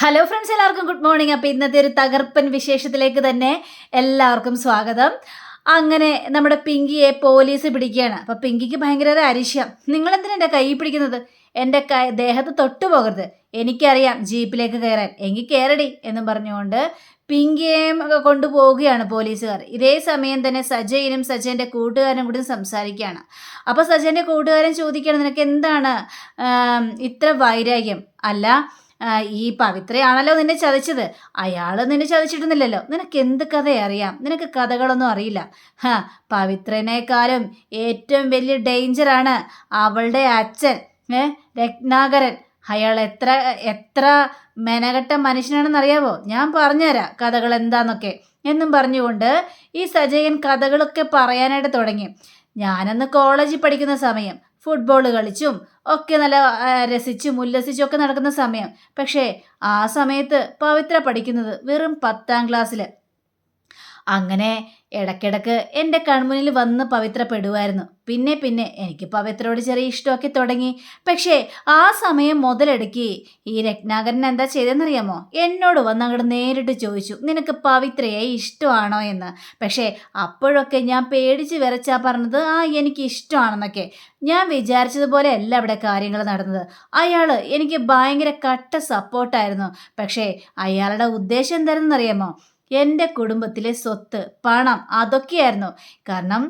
Hello friends എല്ലാവർക്കും good morning അപ്പോൾ ഇന്നത്തെ ഒരു തകർപ്പൻ വിശേഷത്തിലേക്ക് തന്നെ എല്ലാവർക്കും സ്വാഗതം. അങ്ങനെ നമ്മുടെ പിങ്കിയെ പോലീസ് പിടിക്കുകയാണ്. അപ്പോൾ പിങ്കിക്ക് ഭയങ്കര ഒരു അരിശ്യം നിങ്ങൾ എന്തിനാ എന്റെ കൈ പിടിക്കുന്നത്? എന്റെ കൈ ദേഹത്ത് തൊട്ടു പോകരുത്. എനിക്കറിയാം ജീപ്പിലേക്ക് കയറാൻ. എങ്കിൽ കയറടി എന്നും പറഞ്ഞുകൊണ്ട് പിങ്കിയെയും ഒക്കെ കൊണ്ടുപോവുകയാണ് പോലീസുകാർ. ഇതേ സമയം തന്നെ സജയനും സജയന്റെ കൂട്ടുകാരനും കൂടി സംസാരിക്കുകയാണ്. അപ്പോൾ സജയന്റെ കൂട്ടുകാരൻ ചോദിക്കുകയാണ് നിനക്ക് എന്താണ് ഇത്ര വൈരാഗ്യം? അല്ല ഈ പവിത്രയാണല്ലോ നിന്നെ ചതിച്ചത്. അയാൾ നിന്നെ ചതച്ചിട്ടുന്നില്ലല്ലോ നിനക്ക് എന്ത് കഥ അറിയാം? നിനക്ക് കഥകളൊന്നും അറിയില്ല. ഹാ പവിത്രനേക്കാളും ഏറ്റവും വലിയ ഡേഞ്ചറാണ് അവളുടെ അച്ഛൻ ഏ രത്നാകരൻ. അയാൾ എത്ര എത്ര മെനകെട്ട മനുഷ്യനാണെന്ന് അറിയാവോ ഞാൻ പറഞ്ഞുതരാം കഥകൾ എന്താന്നൊക്കെ. എന്നും പറഞ്ഞുകൊണ്ട് ഈ സജയൻ കഥകളൊക്കെ പറയാനായിട്ട് തുടങ്ങി. ഞാനന്ന് കോളേജിൽ പഠിക്കുന്ന സമയം ഫുട്ബോൾ കളിച്ചും ഒക്കെ നല്ല രസിച്ചും ഉല്ലസിച്ചും ഒക്കെ നടക്കുന്ന സമയം. പക്ഷേ ആ സമയത്ത് പവിത്ര പഠിക്കുന്നത് വെറും പത്താം ക്ലാസ്സിൽ അങ്ങനെ ഇടയ്ക്കിടയ്ക്ക് എന്റെ കൺമുന്നിൽ വന്ന് പവിത്ര പെടുമായിരുന്നു പിന്നെ പിന്നെ എനിക്ക് പവിത്രയോട് ചെറിയ ഇഷ്ടമൊക്കെ തുടങ്ങി. പക്ഷേ ആ സമയം മുതലെടുക്കി ഈ രത്നാകരൻ എന്താ ചെയ്തെന്നറിയാമോ എന്നോട് വന്ന് അങ്ങോട്ട് നേരിട്ട് ചോദിച്ചു നിനക്ക് പവിത്രയെ ഇഷ്ടമാണോ എന്ന്? പക്ഷേ അപ്പോഴൊക്കെ ഞാൻ പേടിച്ച് വിറച്ചാ പറഞ്ഞത് ആ എനിക്ക് ഇഷ്ടമാണെന്നൊക്കെ. ഞാൻ വിചാരിച്ചതുപോലെ അല്ല അവിടെ കാര്യങ്ങൾ നടന്നത്. അയാൾ എനിക്ക് ഭയങ്കര കട്ട സപ്പോർട്ടായിരുന്നു. പക്ഷേ അയാളുടെ ഉദ്ദേശം എന്തായിരുന്നെന്നറിയാമോ എന്റെ കുടുംബത്തിലെ സ്വത്ത് പണം അതൊക്കെയായിരുന്നു. കാരണം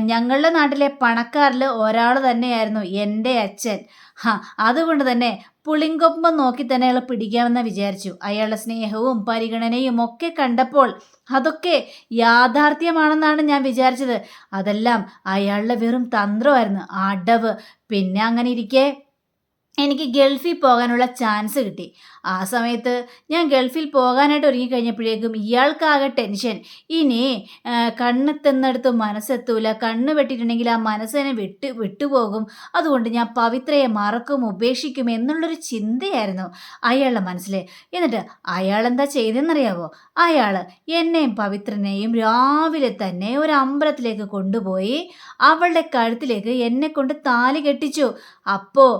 ഞങ്ങളുടെ നാട്ടിലെ പണക്കാരിൽ ഒരാൾ തന്നെയായിരുന്നു എന്റെ അച്ഛൻ. ഹാ അതുകൊണ്ട് തന്നെ പുളിങ്കൊമ്പം നോക്കി തന്നെ അയാൾ പിടിക്കാമെന്ന് വിചാരിച്ചു. അയാളുടെ സ്നേഹവും പരിഗണനയും ഒക്കെ കണ്ടപ്പോൾ അതൊക്കെ യാഥാർത്ഥ്യമാണെന്നാണ് ഞാൻ വിചാരിച്ചത്. അതെല്ലാം അയാളുടെ വെറും തന്ത്രമായിരുന്നു. അടവ്. പിന്നെ അങ്ങനെ ഇരിക്കെ എനിക്ക് ഗൾഫിൽ പോകാനുള്ള ചാൻസ് കിട്ടി. ആ സമയത്ത് ഞാൻ ഗൾഫിൽ പോകാനായിട്ട് ഒരുങ്ങിക്കഴിഞ്ഞപ്പോഴേക്കും ഇയാൾക്കാകെ ടെൻഷൻ. ഇനി കണ്ണെത്തുന്നിടത്ത് മനസ്സെത്തൂല. കണ്ണ് വെട്ടിയിട്ടുണ്ടെങ്കിൽ ആ മനസ്സിനെ വിട്ട് വിട്ടുപോകും. അതുകൊണ്ട് ഞാൻ പവിത്രയെ മറക്കും ഉപേക്ഷിക്കും എന്നുള്ളൊരു ചിന്തയായിരുന്നു അയാളുടെ മനസ്സിൽ എന്നിട്ട് അയാൾ എന്താ ചെയ്തെന്നറിയാവോ? അയാൾ എന്നെയും പവിത്രനെയും രാവിലെ തന്നെ ഒരു അമ്പലത്തിലേക്ക് കൊണ്ടുപോയി അവളുടെ കഴുത്തിലേക്ക് എന്നെ കൊണ്ട് താലി കെട്ടിച്ചു. അപ്പോൾ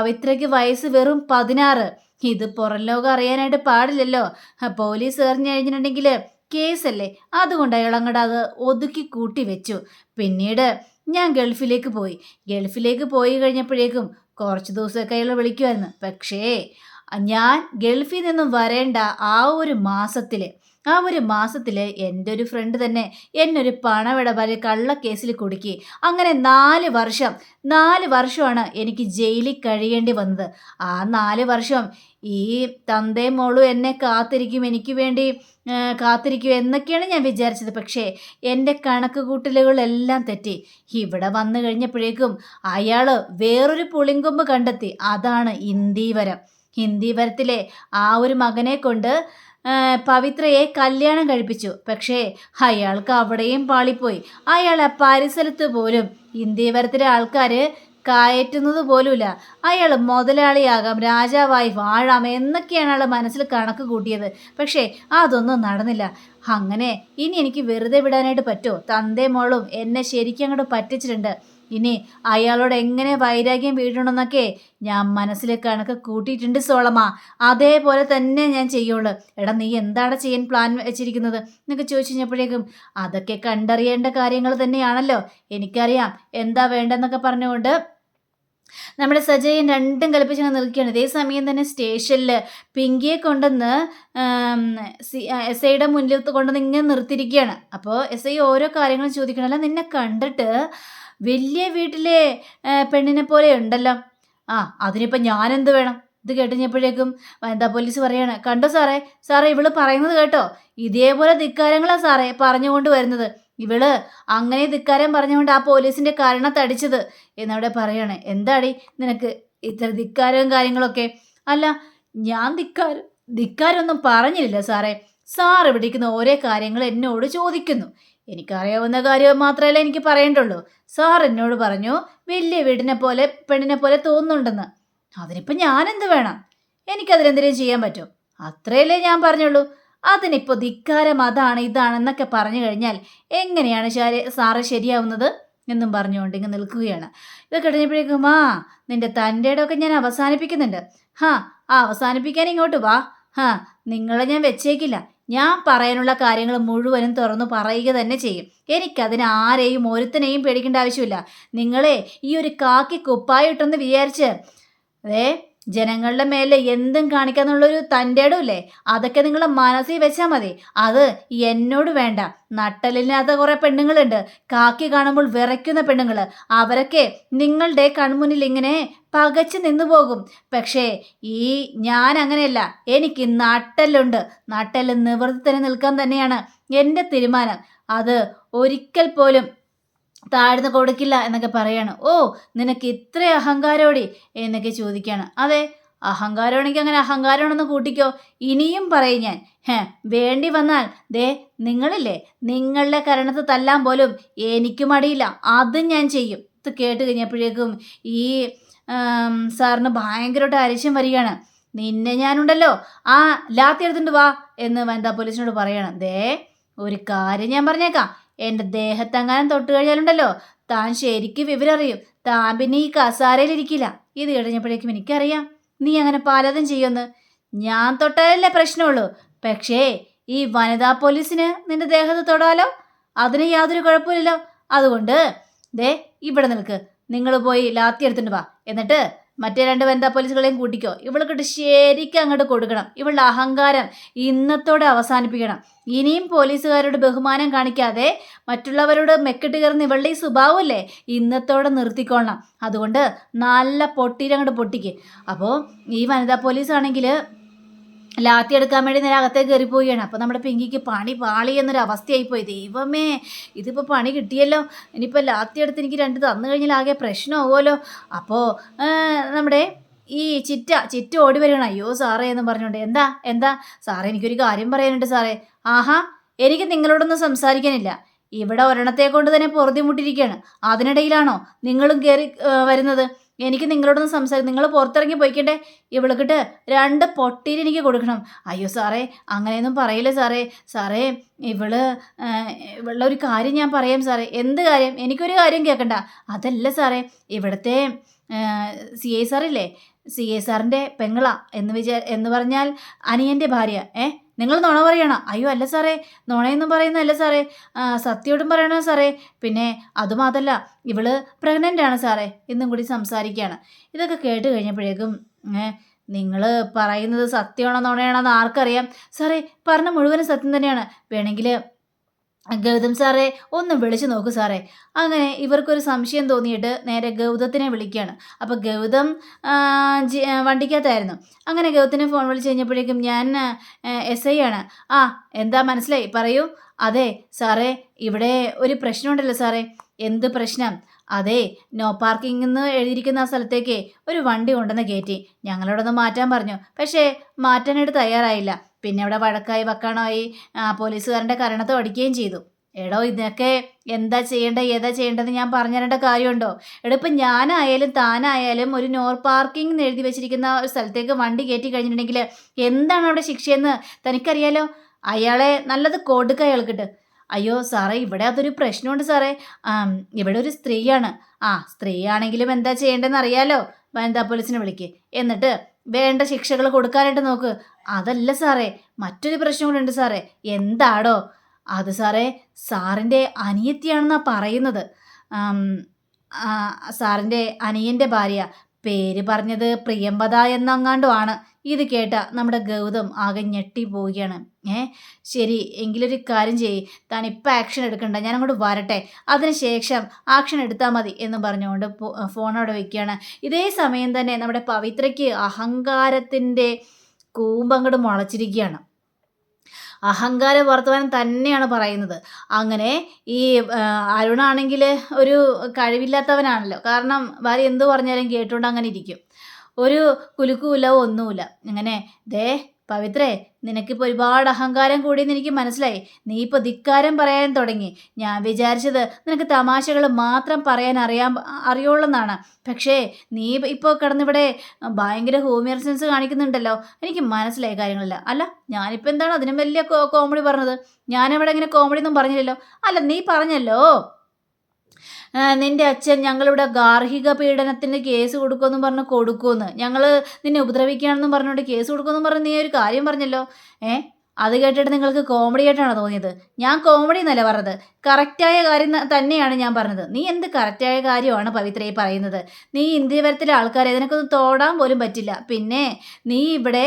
പവിത്രയ്ക്ക് വയസ്സ് വെറും പതിനാറ്. ഇത് പുറം ലോകം അറിയാനായിട്ട് പാടില്ലല്ലോ. പോലീസ് എറിഞ്ഞു കഴിഞ്ഞിട്ടുണ്ടെങ്കിൽ കേസല്ലേ? അതുകൊണ്ട് അയാൾ അത് ഒതുക്കി കൂട്ടി വെച്ചു. പിന്നീട് ഞാൻ ഗൾഫിലേക്ക് പോയി. ഗൾഫിലേക്ക് പോയി കഴിഞ്ഞപ്പോഴേക്കും കുറച്ച് ദിവസമൊക്കെ അയാൾ വിളിക്കുമായിരുന്നു പക്ഷേ ഞാൻ ഗൾഫിൽ നിന്നും വരേണ്ട ആ ഒരു മാസത്തിൽ ആ ഒരു മാസത്തിൽ എന്റെ ഒരു ഫ്രണ്ട് തന്നെ എന്നൊരു പണമിടപാടിൽ കള്ളക്കേസിൽ കുടുക്കി. അങ്ങനെ നാല് വർഷം നാല് വർഷമാണ് എനിക്ക് ജയിലിൽ കഴിയേണ്ടി വന്നത്. ആ നാല് വർഷം ഈ തന്തേ മോളും എന്നെ കാത്തിരിക്കും എനിക്ക് വേണ്ടി കാത്തിരിക്കും എന്നൊക്കെയാണ് ഞാൻ വിചാരിച്ചത്. പക്ഷേ എന്റെ കണക്ക് കൂട്ടലുകളെല്ലാം തെറ്റി. ഇവിടെ വന്നു കഴിഞ്ഞപ്പോഴേക്കും അയാൾ വേറൊരു പുളിങ്കൊമ്പ് കണ്ടെത്തി. അതാണ് ഇന്ദീവരം. ഹിന്ദീവരത്തിലെ ആ ഒരു മകനെ കൊണ്ട് പവിത്രയെ കല്യാണം കഴിപ്പിച്ചു. പക്ഷേ അയാൾക്ക് അവിടെയും പാളിപ്പോയി. അയാൾ പരിസരത്ത് പോലും ഇന്ത്യവരത്തിലെ ആൾക്കാർ കയറ്റുന്നത് പോലുമില്ല. അയാൾ മുതലാളിയാകാം രാജാവായി വാഴാം എന്നൊക്കെയാണ് അയാൾ മനസ്സിൽ കണക്ക് കൂട്ടിയത്. പക്ഷേ അതൊന്നും നടന്നില്ല. അങ്ങനെ ഇനി എനിക്ക് വെറുതെ വിടാനായിട്ട് പറ്റുമോ? തന്തേ മോളും എന്നെ ശരിക്കും അങ്ങോട്ട് പറ്റിച്ചിട്ടുണ്ട്. ഇനി അയാളോട് എങ്ങനെ വൈരാഗ്യം വീഴണമെന്നൊക്കെ ഞാൻ മനസ്സിൽ കണക്ക് കൂട്ടിയിട്ടുണ്ട് സോളമ്മ അതേപോലെ തന്നെ ഞാൻ ചെയ്യുള്ളൂ. എടാ നീ എന്താണ് ചെയ്യാൻ പ്ലാൻ വെച്ചിരിക്കുന്നത്? എന്നൊക്കെ ചോദിച്ചു കഴിഞ്ഞപ്പോഴേക്കും അതൊക്കെ കണ്ടറിയേണ്ട കാര്യങ്ങൾ തന്നെയാണല്ലോ. എനിക്കറിയാം. എന്താ വേണ്ടെന്നൊക്കെ പറഞ്ഞുകൊണ്ട് നമ്മുടെ സജയൻ രണ്ടും കളിപ്പിച്ച് അങ്ങ് നിൽക്കുകയാണ്. ഇതേ സമയം തന്നെ സ്റ്റേഷനിൽ പിങ്കിയെ കൊണ്ടുവന്ന് എസ് ഐയുടെ മുന്നിൽ കൊണ്ടുവന്ന് ഇങ്ങനെ നിർത്തിയിരിക്കുകയാണ്. അപ്പോൾ എസ് ഐ ഓരോ കാര്യങ്ങളും ചോദിക്കണമല്ല. നിന്നെ കണ്ടിട്ട് വലിയ വീട്ടിലെ പെണ്ണിനെ പോലെ ഉണ്ടല്ലോ. ആ അതിനിപ്പോൾ ഞാനെന്ത് വേണം? ഇത് കേട്ടുകഴിഞ്ഞപ്പോഴേക്കും വനിതാ പോലീസ് പറയാണ് കണ്ടോ സാറേ സാറേ ഇവൾ പറയുന്നത് കേട്ടോ. ഇതേപോലെ ധിക്കാരങ്ങളാണ് സാറേ പറഞ്ഞുകൊണ്ട് വരുന്നത്. ഇവൾ അങ്ങനെ ധിക്കാരം പറഞ്ഞുകൊണ്ട് ആ പോലീസിന്റെ കാരണത്തടിച്ചത് എന്നവിടെ പറയാണ് എന്താടി നിനക്ക് ഇത്ര ധിക്കാരവും കാര്യങ്ങളൊക്കെ? അല്ല ഞാൻ ധിക്കാരം ധിക്കാരൊന്നും പറഞ്ഞില്ല സാറേ. സാർ ഇവിടെ ഇരിക്കുന്ന ഓരോ കാര്യങ്ങൾ എന്നോട് ചോദിക്കുന്നു. എനിക്കറിയാവുന്ന കാര്യം മാത്രമല്ല എനിക്ക് പറയേണ്ടുള്ളൂ. സാർ എന്നോട് പറഞ്ഞു വലിയ വീടിനെ പോലെ പെണ്ണിനെ പോലെ തോന്നുന്നുണ്ടെന്ന്. അതിനിപ്പോൾ ഞാനെന്ത് വേണം? എനിക്കതിനെന്തെങ്കിലും ചെയ്യാൻ പറ്റും? അത്രയല്ലേ ഞാൻ പറഞ്ഞുള്ളൂ. അതിനിപ്പോൾ ധിക്കാരം അതാണ് ഇതാണെന്നൊക്കെ പറഞ്ഞു കഴിഞ്ഞാൽ എങ്ങനെയാണ് സാറ് ശരിയാവുന്നത് എന്നും പറഞ്ഞുകൊണ്ട് ഇങ്ങ് നിൽക്കുകയാണ്. ഇത് കഴിഞ്ഞപ്പോഴേക്കും ആ നിന്റെ തന്റെയുടെ ഒക്കെ ഞാൻ അവസാനിപ്പിക്കുന്നുണ്ട്. ഹാ ആ അവസാനിപ്പിക്കാൻ ഇങ്ങോട്ട് വാ. ഹാ നിങ്ങളെ ഞാൻ വെച്ചേക്കില്ല. ഞാൻ പറയാനുള്ള കാര്യങ്ങൾ മുഴുവനും തുറന്നു പറയുക തന്നെ ചെയ്യും. എനിക്കതിന് ആരെയും ഒരുത്തനെയും പേടിക്കേണ്ട ആവശ്യമില്ല. നിങ്ങളെ ഈ ഒരു കാക്കി കുപ്പായിട്ടെന്ന് വിചാരിച്ച് അതേ ജനങ്ങളുടെ മേലെ എന്തും കാണിക്കാന്നുള്ളൊരു തന്റെ ഇടമില്ലേ അതൊക്കെ നിങ്ങൾ മനസ്സിൽ വെച്ചാൽ മതി. അത് എന്നോട് വേണ്ട. നട്ടലില്ലാത്ത കുറേ പെണ്ണുങ്ങളുണ്ട്. കാക്കി കാണുമ്പോൾ വിറയ്ക്കുന്ന പെണ്ണുങ്ങൾ അവരൊക്കെ നിങ്ങളുടെ കൺമുന്നിൽ ഇങ്ങനെ പകച്ചു നിന്നു പോകും. പക്ഷേ ഈ ഞാൻ അങ്ങനെയല്ല. എനിക്ക് നട്ടലുണ്ട്. നട്ടൽ നിവൃത്തി തന്നെ നിൽക്കാൻ തന്നെയാണ് എന്റെ തീരുമാനം. അത് ഒരിക്കൽ പോലും താഴ്ന്നു കൊടുക്കില്ല എന്നൊക്കെ പറയാണ്. ഓ നിനക്ക് ഇത്ര അഹങ്കാരോടി? എന്നൊക്കെ ചോദിക്കുകയാണ് അതെ അഹങ്കാരമാണെങ്കിൽ അങ്ങനെ അഹങ്കാരമാണെന്ന് കൂട്ടിക്കോ. ഇനിയും പറയും ഞാൻ. ഹേ വേണ്ടി വന്നാൽ ദേ നിങ്ങളില്ലേ? നിങ്ങളുടെ കരണത്ത് തല്ലാൻ പോലും എനിക്കും അടിയില്ല അതും ഞാൻ ചെയ്യും. ഇത് കേട്ട് കഴിഞ്ഞപ്പോഴേക്കും ഈ സാറിന് ഭയങ്കരമായിട്ട് അരിശം വരികയാണ്. നിന്നെ ഞാനുണ്ടല്ലോ. ആ ലാത്തി എടുത്തിട്ട് വാ എന്ന് വനിതാ പോലീസിനോട് പറയണം. ദേ ഒരു കാര്യം ഞാൻ പറഞ്ഞേക്കാം. എന്റെ ദേഹത്തെങ്ങാനും തൊട്ട് കഴിഞ്ഞാലുണ്ടല്ലോ. താൻ ശരിക്കും വിവരറിയും. താൻ പിന്നെ ഈ കസാരയിലിരിക്കില്ല. ഇത് കഴിഞ്ഞപ്പോഴേക്കും എനിക്കറിയാം. നീ അങ്ങനെ പലതും ചെയ്യുമെന്ന്. ഞാൻ തൊട്ടാലല്ലേ പ്രശ്നമുള്ളൂ. പക്ഷേ ഈ വനിതാ പോലീസിന് നിന്റെ ദേഹത്ത് തൊടാലോ? അതിന് യാതൊരു കുഴപ്പമില്ലല്ലോ അതുകൊണ്ട് ദേ ഇവിടെ നിൽക്ക്. നിങ്ങൾ പോയി ലാത്തി എടുത്തിട്ട് വാ. എന്നിട്ട് മറ്റേ രണ്ട് വനിതാ പോലീസുകളെയും കൂട്ടിക്കോ. ഇവൾക്കിട്ട് ശരിക്കും അങ്ങോട്ട് കൊടുക്കണം. ഇവളുടെ അഹങ്കാരം ഇന്നത്തോടെ അവസാനിപ്പിക്കണം. ഇനിയും പോലീസുകാരോട് ബഹുമാനം കാണിക്കാതെ മറ്റുള്ളവരോട് മെക്കിട്ട് കയറുന്ന ഇവളുടെ ഈ സ്വഭാവമല്ലേ ഇന്നത്തോടെ നിർത്തിക്കൊള്ളണം. അതുകൊണ്ട് നല്ല പൊട്ടിയിലങ്ങോട്ട് പൊട്ടിക്ക്. അപ്പോൾ ഈ വനിതാ പോലീസ് ആണെങ്കിൽ ലാത്തി എടുക്കാൻ വേണ്ടി നേരെ അകത്തേക്ക് കയറി പോവുകയാണ്. അപ്പോൾ നമ്മുടെ പിങ്കിക്ക് പണി പാളി എന്നൊരു അവസ്ഥയായിപ്പോയി ദൈവമേ ഇതിപ്പോൾ പണി കിട്ടിയല്ലോ. ഇനിയിപ്പോൾ ലാത്തി എടുത്ത് എനിക്ക് രണ്ട് തന്നു കഴിഞ്ഞാൽ ആകെ പ്രശ്നമാവുമല്ലോ. അപ്പോൾ നമ്മുടെ ഈ ചിറ്റ ചിറ്റ ഓടി വരികയാണ്. അയ്യോ സാറേ എന്ന് പറഞ്ഞുകൊണ്ട്. എന്താ? എന്താ? സാറേ എനിക്കൊരു കാര്യം പറയാനുണ്ട് സാറേ. ആഹാ എനിക്ക് നിങ്ങളോടൊന്നും സംസാരിക്കാനില്ല. ഇവിടെ ഒരെണ്ണത്തെ കൊണ്ട് തന്നെ പൊറുതിമുട്ടിരിക്കുകയാണ് അതിനിടയിലാണോ നിങ്ങളും കയറി വരുന്നത്? എനിക്ക് നിങ്ങളോടൊന്ന് സംസാരിക്കും നിങ്ങൾ പുറത്തിറങ്ങി പോയിക്കട്ടെ. ഇവൾക്കിട്ട് രണ്ട് പൊട്ടിയിൽ എനിക്ക് കൊടുക്കണം. അയ്യോ സാറേ അങ്ങനെയൊന്നും പറയില്ല സാറേ. സാറേ ഇവൾ ഇവളുടെ ഒരു കാര്യം ഞാൻ പറയാം സാറേ. എന്ത് കാര്യം? എനിക്കൊരു കാര്യം കേൾക്കണ്ട അതല്ല സാറേ ഇവിടുത്തെ സി ഐ സാറില്ലേ? സി ഐ സാറിന്റെ പെങ്ങളാ എന്ന് വിചാ എന്ന് പറഞ്ഞാൽ അനിയന്റെ ഭാര്യ ഏ? നിങ്ങൾ നുണ പറയണോ. അയ്യോ അല്ല സാറേ. നുണയെന്നും പറയുന്നതല്ല സാറേ. സത്യോടും പറയണോ സാറേ. പിന്നെ അതുമാതല്ല ഇവൾ പ്രഗ്നന്റ് ആണ് സാറേ. എന്നും കൂടി സംസാരിക്കുകയാണ് ഇതൊക്കെ കേട്ട് കഴിഞ്ഞപ്പോഴേക്കും നിങ്ങൾ പറയുന്നത് സത്യമാണോ നുണയാണോ എന്ന് ആർക്കറിയാം. സാറേ പറഞ്ഞ മുഴുവനും സത്യം തന്നെയാണ്. വേണമെങ്കിൽ ഗൗതം സാറേ ഒന്ന് വിളിച്ചു നോക്കൂ സാറേ. അങ്ങനെ ഇവർക്കൊരു സംശയം തോന്നിയിട്ട് നേരെ ഗൗതത്തിനെ വിളിക്കുകയാണ്. അപ്പോൾ ഗൗതം വണ്ടിക്കകത്തായിരുന്നു. അങ്ങനെ ഗൗതത്തിനെ ഫോൺ വിളിച്ച് കഴിഞ്ഞപ്പോഴേക്കും ഞാൻ എസ് ഐ ആണ്. ആ എന്താ മനസ്സിലായി? പറയൂ. അതെ സാറേ ഇവിടെ ഒരു പ്രശ്നമുണ്ടല്ലോ സാറേ. എന്ത് പ്രശ്നം? അതെ നോ പാർക്കിംഗ് എന്ന് എഴുതിയിരിക്കുന്ന ആ സ്ഥലത്തേക്ക് ഒരു വണ്ടി കൊണ്ടുവന്ന് കയറ്റി. ഞങ്ങളോടൊന്ന് മാറ്റാൻ പറഞ്ഞു. പക്ഷേ മാറ്റാനായിട്ട് തയ്യാറായില്ല. പിന്നെ അവിടെ വഴക്കായി വക്കാണമായി പോലീസുകാരന്റെ കരണത്ത് അടിക്കുകയും ചെയ്തു. എടോ ഇതൊക്കെ എന്താ ചെയ്യേണ്ടത് ഏതാ ചെയ്യേണ്ടത് ഞാൻ പറഞ്ഞു തരേണ്ട കാര്യമുണ്ടോ? എടോ ഇപ്പം ഞാനായാലും താനായാലും ഒരു നോർ പാർക്കിംഗ് എഴുതി വെച്ചിരിക്കുന്ന ഒരു സ്ഥലത്തേക്ക് വണ്ടി കയറ്റി കഴിഞ്ഞിട്ടുണ്ടെങ്കിൽ എന്താണ് അവിടെ ശിക്ഷയെന്ന് തനിക്കറിയാലോ? അയാളെ നല്ലത് കൊടുക്കുക അയാൾക്കിട്ട്. അയ്യോ സാറേ ഇവിടെ അതൊരു പ്രശ്നമുണ്ട് സാറേ. ഇവിടെ ഒരു സ്ത്രീയാണ്. ആ സ്ത്രീയാണെങ്കിലും എന്താ ചെയ്യേണ്ടതെന്ന് അറിയാലോ. വനിതാ പോലീസിനെ വിളിക്ക്. എന്നിട്ട് വേണ്ട ശിക്ഷകൾ കൊടുക്കാനായിട്ട് നോക്ക്. അതല്ല സാറേ മറ്റൊരു പ്രശ്നം കൂടെ ഉണ്ട് സാറേ. എന്താടോ? അത് സാറേ സാറിന്റെ അനിയത്തിയാണെന്നാണ് പറയുന്നത്. സാറിന്റെ അനിയന്റെ ഭാര്യ. പേര് പറഞ്ഞത് പ്രിയമ്പത എന്നങ്ങാണ്ടുമാണ്. ഇത് കേട്ട നമ്മുടെ ഗൗതം ആകെ ഞെട്ടി പോവുകയാണ് ഏ ശരി എങ്കിലൊരു കാര്യം ചെയ്യ്. താൻ ഇപ്പം ആക്ഷൻ എടുക്കണ്ട. ഞാൻ അങ്ങോട്ട് വരട്ടെ അതിനുശേഷം ആക്ഷൻ എടുത്താൽ മതി എന്ന് പറഞ്ഞുകൊണ്ട് ഫോൺ അവിടെ വെക്കുകയാണ്. ഇതേ സമയം തന്നെ നമ്മുടെ പവിത്രയ്ക്ക് അഹങ്കാരത്തിന്റെ കൂമ്പങ്ങോട്ട് മുളച്ചിരിക്കുകയാണ്. അഹങ്കാര വർത്തമാനം തന്നെയാണ് പറയുന്നത്. അങ്ങനെ ഈ അരുണാണെങ്കിൽ ഒരു കഴിവില്ലാത്തവനാണല്ലോ. കാരണം ഭാര്യ എന്തു പറഞ്ഞാലും കേട്ടുകൊണ്ട് അങ്ങനെ ഇരിക്കും. ഒരു കുലുക്കുമില്ല ഒന്നുമില്ല. അങ്ങനെ ദേ പവിത്രേ നിനക്കിപ്പോൾ ഒരുപാട് അഹങ്കാരം കൂടിയെന്ന് എനിക്ക് മനസ്സിലായി. നീ ഇപ്പോൾ ധിക്കാരം പറയാൻ തുടങ്ങി. ഞാൻ വിചാരിച്ചത് നിനക്ക് തമാശകൾ മാത്രം പറയാൻ അറിയാൻ അറിയുള്ളെന്നാണ്. പക്ഷേ നീ ഇപ്പോൾ കിടന്നിവിടെ ഭയങ്കര ഹോമിയർ സെൻസ് കാണിക്കുന്നുണ്ടല്ലോ. എനിക്ക് മനസ്സിലായ കാര്യങ്ങളില്ല. അല്ല ഞാനിപ്പോൾ എന്താണ് അതിനും വലിയ കോമഡി പറഞ്ഞത്? ഞാനവിടെ ഇങ്ങനെ കോമഡി ഒന്നും പറഞ്ഞില്ലല്ലോ. അല്ല നീ പറഞ്ഞല്ലോ. നിന്റെ അച്ഛൻ ഞങ്ങളിവിടെ ഗാർഹിക പീഡനത്തിന് കേസ് കൊടുക്കുമെന്നും പറഞ്ഞ് കൊടുക്കുമെന്ന്. ഞങ്ങൾ നിന്നെ ഉപദ്രവിക്കുകയാണെന്നും പറഞ്ഞുകൊണ്ട് കേസ് കൊടുക്കുമെന്നും പറഞ്ഞ് നീ ഒരു കാര്യം പറഞ്ഞല്ലോ. ഏ? അത് കേട്ടിട്ട് നിങ്ങൾക്ക് കോമഡി ആയിട്ടാണ് തോന്നിയത്? ഞാൻ കോമഡി എന്നല്ല പറഞ്ഞത്. കറക്റ്റായ കാര്യം തന്നെയാണ് ഞാൻ പറഞ്ഞത്. നീ എന്ത് കറക്റ്റായ കാര്യമാണ് പവിത്ര ഈ പറയുന്നത്? നീ ഇന്ത്യ വരത്തിലെ ആൾക്കാരെ ഇതിനൊക്കെ തോടാൻ പോലും പറ്റില്ല. പിന്നെ നീ ഇവിടെ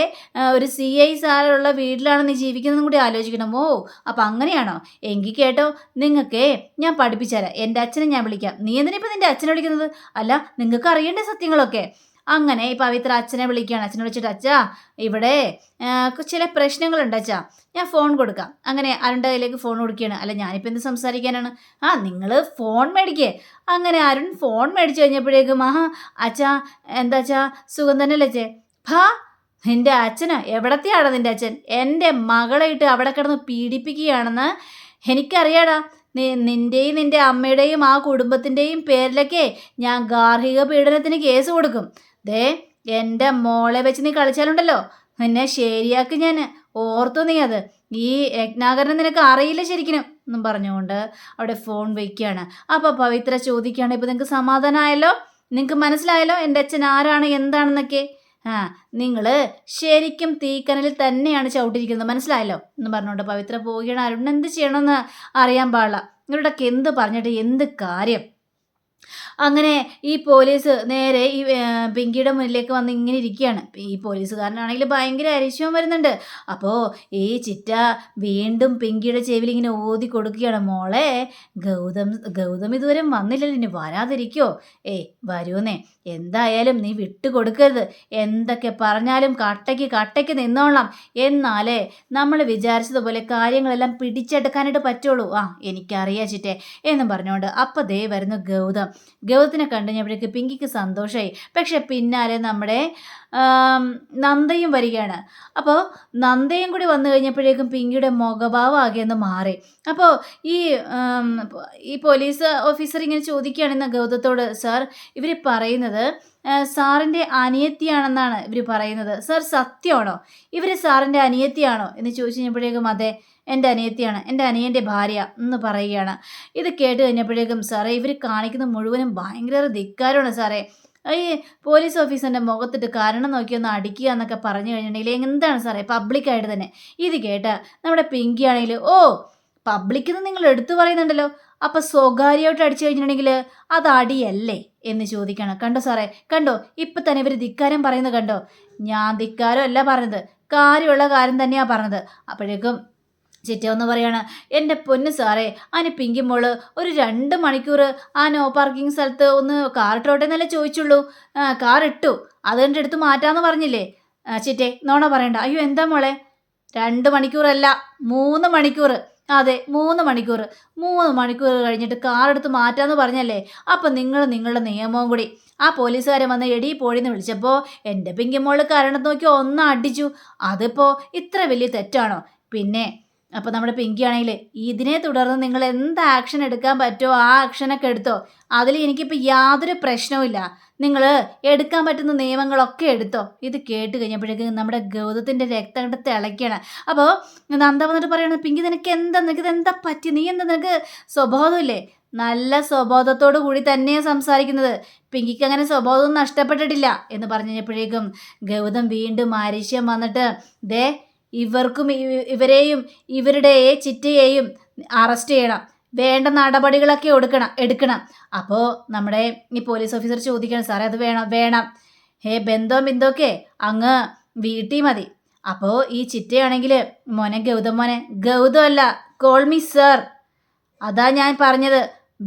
ഒരു സി ഐ സാറുള്ള വീട്ടിലാണ് നീ ജീവിക്കുന്നതും കൂടി ആലോചിക്കണം. ഓ അപ്പം അങ്ങനെയാണോ? എങ്കിൽ കേട്ടോ നിങ്ങൾക്കേ ഞാൻ പഠിപ്പിച്ചുതരാം എന്റെ അച്ഛനെ ഞാൻ വിളിക്കാം. നീ എന്തിനാ ഇപ്പം നിന്റെ അച്ഛനെ വിളിക്കുന്നത്? അല്ല നിങ്ങൾക്ക് അറിയേണ്ട സത്യങ്ങളൊക്കെ. അങ്ങനെ പവിത്ര അച്ഛനെ വിളിക്കുകയാണ്. അച്ഛനെ വിളിച്ചിട്ട് അച്ഛാ ഇവിടെ ചില പ്രശ്നങ്ങളുണ്ട് അച്ഛാ. ഞാൻ ഫോൺ കൊടുക്കാം. അങ്ങനെ അരുണിന്റെ കയ്യിലേക്ക് ഫോൺ കൊടുക്കുകയാണ്. അല്ല ഞാനിപ്പോൾ എന്ത് സംസാരിക്കാനാണ്? ആ നിങ്ങൾ ഫോൺ മേടിക്കേ. അങ്ങനെ അരുൺ ഫോൺ മേടിച്ചു കഴിഞ്ഞപ്പോഴേക്കും ആ അച്ഛാ എന്താ അച്ഛാ സുഖം തന്നെയല്ലേ അച്ഛേ? ഭാ നിന്റെ അച്ഛന് എവിടത്തെയാണ് നിന്റെ അച്ഛൻ? എന്റെ മകളെ ഇട്ട് അവിടെ കിടന്ന് പീഡിപ്പിക്കുകയാണെന്ന് എനിക്കറിയാടാ. നി നിന്റെയും നിന്റെ അമ്മയുടെയും ആ കുടുംബത്തിന്റെയും പേരിലൊക്കെ ഞാൻ ഗാർഹിക പീഡനത്തിന് കേസ് കൊടുക്കും. ദേ എന്റെ മോളെ വെച്ച് നീ കളിച്ചാലുണ്ടല്ലോ. എന്നെ ശരിയാക്കി ഞാൻ ഓർത്തു നീ അത്. ഈ രത്നാകരനെ നിനക്ക് അറിയില്ല ശരിക്കും എന്നും പറഞ്ഞുകൊണ്ട് അവിടെ ഫോൺ വയ്ക്കുകയാണ് അപ്പോൾ പവിത്ര ചോദിക്കുകയാണ് ഇപ്പോൾ നിങ്ങൾക്ക് സമാധാനമായല്ലോ നിങ്ങൾക്ക് മനസ്സിലായല്ലോ എന്റെ അച്ഛൻ ആരാണ് എന്താണെന്നൊക്കെ? ആ നിങ്ങൾ ശരിക്കും തീക്കനലിൽ തന്നെയാണ് ചവിട്ടിരിക്കുന്നത് മനസ്സിലായല്ലോ? എന്ന് പറഞ്ഞുകൊണ്ട് പവിത്ര പോവുകയാണ്. അരുൺ എന്ത് ചെയ്യണമെന്ന് അറിയാൻ പാടില്ല. ഇവരുടെയൊക്കെ എന്ത് പറഞ്ഞിട്ട് എന്ത് കാര്യം? അങ്ങനെ ഈ പോലീസ് നേരെ ഈ പിങ്കിയുടെ മുന്നിലേക്ക് വന്ന് ഇങ്ങനെ ഇരിക്കുകയാണ്. ഈ പോലീസുകാരനാണെങ്കിൽ ഭയങ്കര അരിശവും വരുന്നുണ്ട്. അപ്പോൾ ഈ ചിറ്റ വീണ്ടും പിങ്കിയുടെ ചെവിയിൽ ഇങ്ങനെ ഓതി കൊടുക്കുകയാണ്. മോളെ ഗൗതം ഗൗതം ഇതുവരെ വന്നില്ലല്ലോ. ഇനി വരാതിരിക്കോ. ഏയ് വരൂന്നേ എന്തായാലും നീ വിട്ടു കൊടുക്കരുത്. എന്തൊക്കെ പറഞ്ഞാലും കട്ടയ്ക്ക് കട്ടയ്ക്ക് നിന്നോളാം. എന്നാലേ നമ്മൾ വിചാരിച്ചതുപോലെ കാര്യങ്ങളെല്ലാം പിടിച്ചെടുക്കാനായിട്ട് പറ്റുള്ളൂ. ആ എനിക്കറിയാം ചിറ്റേ. എന്നും പറഞ്ഞുകൊണ്ട് അപ്പം ദേ വരുന്നു ഗൗതം. ഗൗതത്തിനെ കണ്ടു കഴിഞ്ഞപ്പോഴേക്ക് പിങ്കിക്ക് സന്തോഷമായി പക്ഷെ പിന്നാലെ നമ്മുടെ നന്ദയും വരികയാണ്. അപ്പോൾ നന്ദയും കൂടി വന്നു കഴിഞ്ഞപ്പോഴേക്കും പിങ്കിയുടെ മുഖഭാവം ആകെ ഒന്ന് മാറി. അപ്പോൾ ഈ ഈ പോലീസ് ഓഫീസർ ഇങ്ങനെ ചോദിക്കുകയാണെന്ന ഗൗതത്തോട് സാർ ഇവർ പറയുന്നത് സാറിന്റെ അനിയത്തിയാണെന്നാണ് ഇവർ പറയുന്നത്. സാർ സത്യമാണോ? ഇവർ സാറിന്റെ അനിയത്തിയാണോ? എന്ന് ചോദിച്ചു കഴിഞ്ഞപ്പോഴേക്കും അതെ എന്റെ അനിയത്തിയാണ്. എന്റെ അനിയന്റെ ഭാര്യ എന്ന് പറയുകയാണ്. ഇത് കേട്ട് കഴിഞ്ഞപ്പോഴേക്കും സാറേ ഇവർ കാണിക്കുന്ന മുഴുവനും ഭയങ്കര ധിക്കാരമാണ് സാറേ. ഈ പോലീസ് ഓഫീസറിന്റെ മുഖത്തിട്ട് കാരണം നോക്കി ഒന്ന് അടിക്കുക എന്നൊക്കെ പറഞ്ഞു കഴിഞ്ഞിട്ടുണ്ടെങ്കിൽ എന്താണ് സാറേ? പബ്ലിക്കായിട്ട് തന്നെ. ഇത് കേട്ട് നമ്മുടെ പിങ്കി ആണെങ്കിൽ ഓ പബ്ലിക്കിൽ നിന്ന് നിങ്ങൾ എടുത്തു പറയുന്നുണ്ടല്ലോ. അപ്പം സ്വകാര്യമായിട്ട് അടിച്ചു കഴിഞ്ഞിട്ടുണ്ടെങ്കിൽ അത് അടിയല്ലേ? എന്ന് ചോദിക്കണം കണ്ടോ സാറേ? കണ്ടോ? ഇപ്പം തന്നെ ഇവർ ധിക്കാരം പറയുന്നത് കണ്ടോ? ഞാൻ ധിക്കാരം അല്ല പറഞ്ഞത്. കാര്യമുള്ള കാര്യം തന്നെയാണ് പറഞ്ഞത്. അപ്പോഴേക്കും ചിറ്റ ഒന്ന് പറയാണ് എന്റെ പൊന്ന് സാറേ അതിന് പിങ്കി മോൾ ഒരു രണ്ട് മണിക്കൂർ ആ നോ പാർക്കിംഗ് സ്ഥലത്ത് ഒന്ന് കാർ ഇട്ടോട്ടെ എന്നല്ലേ ചോദിച്ചുള്ളൂ. കാർ ഇട്ടു. അത് എന്റെ അടുത്ത് മാറ്റാന്ന് പറഞ്ഞില്ലേ? ചിറ്റെ നോണ പറയണ്ട. അയ്യോ എന്താ മോളെ? രണ്ട് മണിക്കൂറല്ല മൂന്ന് മണിക്കൂർ. അതെ മൂന്ന് മണിക്കൂർ. മൂന്ന് മണിക്കൂർ കഴിഞ്ഞിട്ട് കാർ എടുത്ത് മാറ്റാന്ന് പറഞ്ഞല്ലേ? അപ്പം നിങ്ങൾ നിങ്ങളുടെ നിയമവും കൂടി. ആ പോലീസുകാരൻ വന്ന് എടി പോഴിന്ന് വിളിച്ചപ്പോൾ എന്റെ പിങ്കി മോൾ കരണത്ത് നോക്കി ഒന്ന് അടിച്ചു. അതിപ്പോൾ ഇത്ര വലിയ തെറ്റാണോ? പിന്നെ അപ്പോൾ നമ്മുടെ പിങ്കി ആണെങ്കിൽ ഇതിനെ തുടർന്ന് നിങ്ങൾ എന്ത് ആക്ഷൻ എടുക്കാൻ പറ്റുമോ ആ ആക്ഷനൊക്കെ എടുത്തോ അതിൽ എനിക്കിപ്പോൾ യാതൊരു പ്രശ്നവുമില്ല നിങ്ങൾ എടുക്കാൻ പറ്റുന്ന നിയമങ്ങളൊക്കെ എടുത്തോ. ഇത് കേട്ട് കഴിഞ്ഞപ്പോഴേക്കും നമ്മുടെ ഗൗതത്തിന്റെ രക്തം കണ്ട് തിളയ്ക്കണം. അപ്പോൾ നന്ദ വന്നിട്ട് പറയണത് പിങ്കി നിനക്ക് എന്താ നിനക്ക് ഇതെന്താ പറ്റി? നീ എന്താ നിനക്ക് സ്വബോധമില്ലേ? നല്ല സ്വബോധത്തോടു കൂടി തന്നെയാണ് സംസാരിക്കുന്നത്. പിങ്കിക്ക് അങ്ങനെ സ്വബോധം നഷ്ടപ്പെട്ടിട്ടില്ല എന്ന് പറഞ്ഞു കഴിഞ്ഞപ്പോഴേക്കും ഗൗതം വീണ്ടും ആരിശ്യം വന്നിട്ട് ദേ ഇവർക്കും ഇവരെയും ഇവരുടെ ചിറ്റയെയും അറസ്റ്റ് ചെയ്യണം. വേണ്ട നടപടികളൊക്കെ എടുക്കണം എടുക്കണം. അപ്പോൾ നമ്മുടെ ഈ പോലീസ് ഓഫീസർ ചോദിക്കണം സാറേ അത് വേണം? വേണം. ഹേ ബന്ധോ ബിന്ദോക്കെ അങ്ങ് വീട്ടിൽ മതി. അപ്പോൾ ഈ ചിറ്റയാണെങ്കിൽ മോനെ ഗൗതം മോനെ ഗൗതം അല്ല കോൾ മീ സർ അതാ ഞാൻ പറഞ്ഞത്.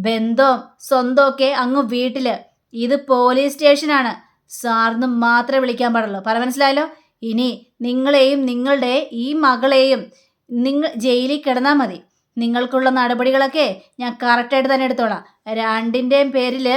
ബന്ധവും സ്വന്തമൊക്കെ അങ്ങ് വീട്ടിൽ ഇത് പോലീസ് സ്റ്റേഷനാണ് സാറിന് മാത്രമേ വിളിക്കാൻ പാടുള്ളൂ. പറ മനസ്സിലായല്ലോ? ഇനി നിങ്ങളെയും നിങ്ങളുടെ ഈ മകളെയും നിങ്ങൾ ജയിലിൽ കിടന്നാൽ മതി. നിങ്ങൾക്കുള്ള നടപടികളൊക്കെ ഞാൻ കറക്റ്റായിട്ട് തന്നെ എടുത്തോളാം. രണ്ടിന്റെയും പേരിൽ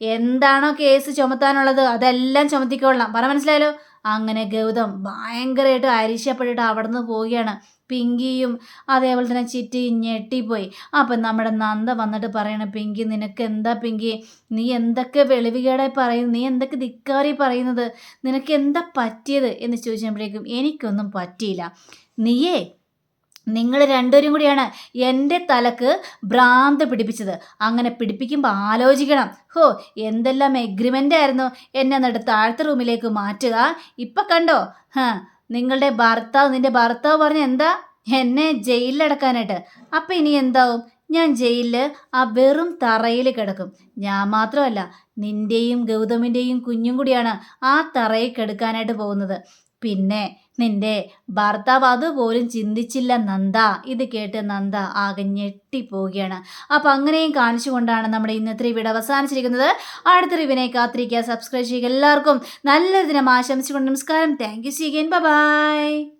എന്താണോ കേസ് ചുമത്താനുള്ളത് അതെല്ലാം ചുമത്തിക്കൊള്ളാം. പറ മനസ്സിലായല്ലോ? അങ്ങനെ ഗൗതം ഭയങ്കരമായിട്ട് അരിശപ്പെട്ടിട്ട് അവിടെ നിന്ന് പോവുകയാണ്. പിങ്കിയും അതേപോലെ തന്നെ ചിറ്റിയും ഞെട്ടിപ്പോയി. അപ്പം നമ്മുടെ നന്ദ വന്നിട്ട് പറയണ പിങ്കി നിനക്ക് എന്താ പിങ്കി? നീ എന്തൊക്കെ വെളിവുകേടായി പറയുന്നു? നീ എന്തൊക്കെ ധിക്കാറി പറയുന്നത്? നിനക്ക് എന്താ പറ്റിയത്? എന്ന് ചോദിച്ചപ്പോഴേക്കും എനിക്കൊന്നും പറ്റിയില്ല. നീയേ നിങ്ങൾ രണ്ടുപേരും കൂടിയാണ് എന്റെ തലക്ക് ഭ്രാന്ത് പിടിപ്പിച്ചത്. അങ്ങനെ പിടിപ്പിക്കുമ്പോൾ ആലോചിക്കണം. ഹോ എന്തെല്ലാം എഗ്രിമെന്റ് ആയിരുന്നു? എന്നെ എന്നിട്ട് താഴത്തെ റൂമിലേക്ക് മാറ്റുക. ഇപ്പം കണ്ടോ? ഹാ നിങ്ങളുടെ ഭർത്താവ് നിന്റെ ഭർത്താവ് പറഞ്ഞ എന്താ? എന്നെ ജയിലിലടക്കാനായിട്ട് അപ്പം ഇനി എന്താവും? ഞാൻ ജയിലിൽ ആ വെറും തറയിൽ കിടക്കും. ഞാൻ മാത്രമല്ല നിന്റെയും ഗൗതമിന്റെയും കുഞ്ഞും കൂടിയാണ് ആ തറയിൽ കിടക്കാനായിട്ട് പോകുന്നത്. പിന്നെ നിന്റെ ഭർത്താവ് അതുപോലും ചിന്തിച്ചില്ല നന്ദ. ഇത് കേട്ട് നന്ദ ആകെ ഞെട്ടിപ്പോവുകയാണ്. അപ്പം അങ്ങനെയും കാണിച്ചുകൊണ്ടാണ് നമ്മുടെ ഇന്നത്തെ വീട് അവസാനിച്ചിരിക്കുന്നത്. അടുത്ത റിവിനെ കാത്തിരിക്കുക. സബ്സ്ക്രൈബ് ചെയ്യുക എല്ലാവർക്കും. നല്ല ദിനം ആശംസിച്ചുകൊണ്ട് നമസ്കാരം. Thank you C by